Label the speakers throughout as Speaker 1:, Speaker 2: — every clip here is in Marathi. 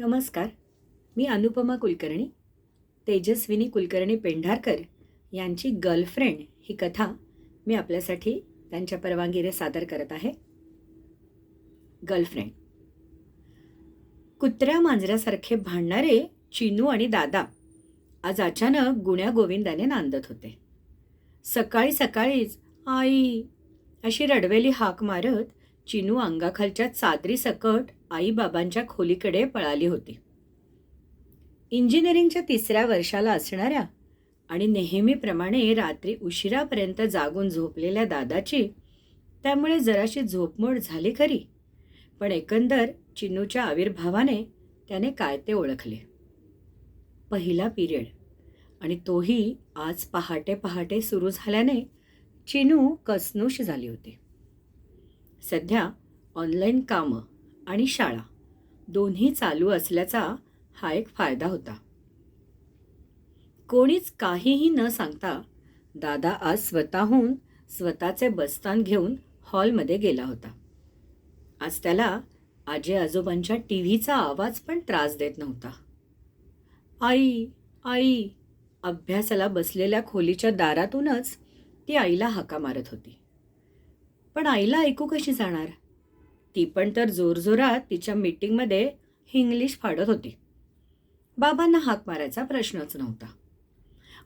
Speaker 1: नमस्कार. मी अनुपमा कुलकर्णी तेजस्विनी कुलकर्णी पेंढारकर यांची गर्लफ्रेंड ही कथा मी आपल्यासाठी त्यांच्या परवानगीने सादर करत आहे. गर्लफ्रेंड कुत्र्या मांजऱ्यासारखे भांडणारे चिनू आणि दादा आज अचानक गुण्या गोविंदाने नांदत होते. सकाळी सकाळीच आई अशी रडवेली हाक मारत चिनू अंगाखालच्या चादरी सकट आईबाबांच्या खोलीकडे पळाली होती. इंजिनिअरिंगच्या तिसऱ्या वर्षाला असणाऱ्या आणि नेहमीप्रमाणे रात्री उशिरापर्यंत जागून झोपलेल्या दादाची त्यामुळे जराशी झोपमोड झाली खरी पण एकंदर चिनूच्या आविर्भावाने त्याने काय ते ओळखले. पहिला पिरियड आणि तोही आज पहाटे पहाटे सुरू झाल्याने चिनू कसनूश झाली होती. सध्या ऑनलाईन कामं आणि शाळा दोन्ही चालू असल्याचा हा एक फायदा होता. कोणीच काहीही न सांगता दादा आज स्वतःहून स्वतःचे बस्तान घेऊन हॉलमध्ये गेला होता. आज त्याला आजी आजोबांच्या टी व्हीचा आवाज पण त्रास देत नव्हता. आई आई अभ्यासाला बसलेल्या खोलीच्या दारातूनच ती आईला हाका मारत होती. पण आईला ऐकू कशी जाणार? ती पण तर जोरजोरात तिच्या मीटिंगमध्ये इंग्लिश फाडत होती. बाबांना हाक मारायचा प्रश्नच नव्हता.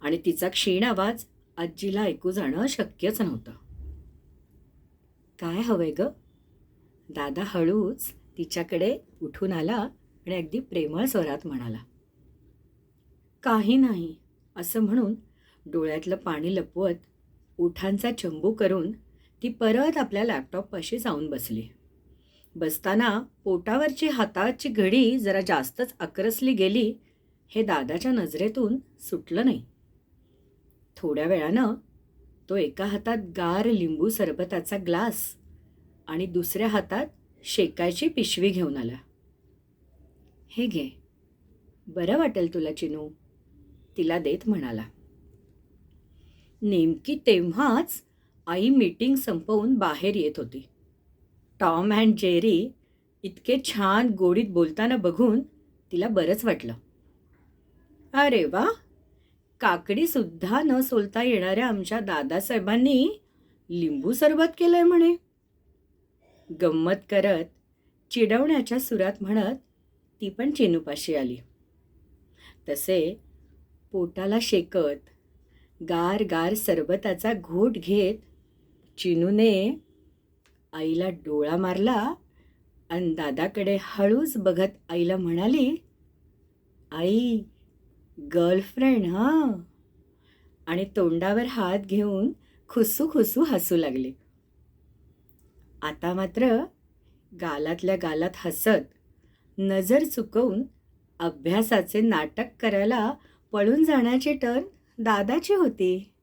Speaker 1: आणि तिचा क्षीण आवाज आजीला ऐकू जाणं शक्यच नव्हतं. काय हवंय ग? दादा हळूच तिच्याकडे उठून आला आणि अगदी प्रेमळ स्वरात म्हणाला. काही नाही असं म्हणून डोळ्यातलं पाणी लपवत उठांचा चंबू करून ती परत आपल्या लॅपटॉपपाशी जाऊन बसली. बसताना पोटावरची हाताची घडी जरा जास्तच अकरसली गेली हे दादाच्या नजरेतून सुटलं नाही. थोड्या वेळानं तो एका हातात गार लिंबू सरबताचा ग्लास आणि दुसऱ्या हातात शेकायची पिशवी घेऊन आला. हे घे बरं वाटेल तुला चिनू तिला देत म्हणाला. नेमकी तेव्हाच आई मीटिंग संपवून बाहेर येत होती. टॉम अँड जेरी इतके छान गोडीत बोलताना बघून तिला बरंच वाटलं. अरे वा! काकडीसुद्धा न सोलता येणाऱ्या आमच्या दादासाहेबांनी लिंबू सरबत केलंय म्हणे. गंमत करत चिडवण्याच्या सुरात म्हणत ती पण चेनूपाशी आली. तसे पोटाला शेकत गार गार सरबताचा घोट घेत चिनूने आईला डोळा मारला आणि दादाकडे हळूच बघत आईला म्हणाली आई गर्लफ्रेंड हां. आणि तोंडावर हात घेऊन खुसू खुसू हसू लागले. आता मात्र गालातल्या गालात हसत नजर चुकवून अभ्यासाचे नाटक करायला पळून जाण्याची टर्न दादाची होती.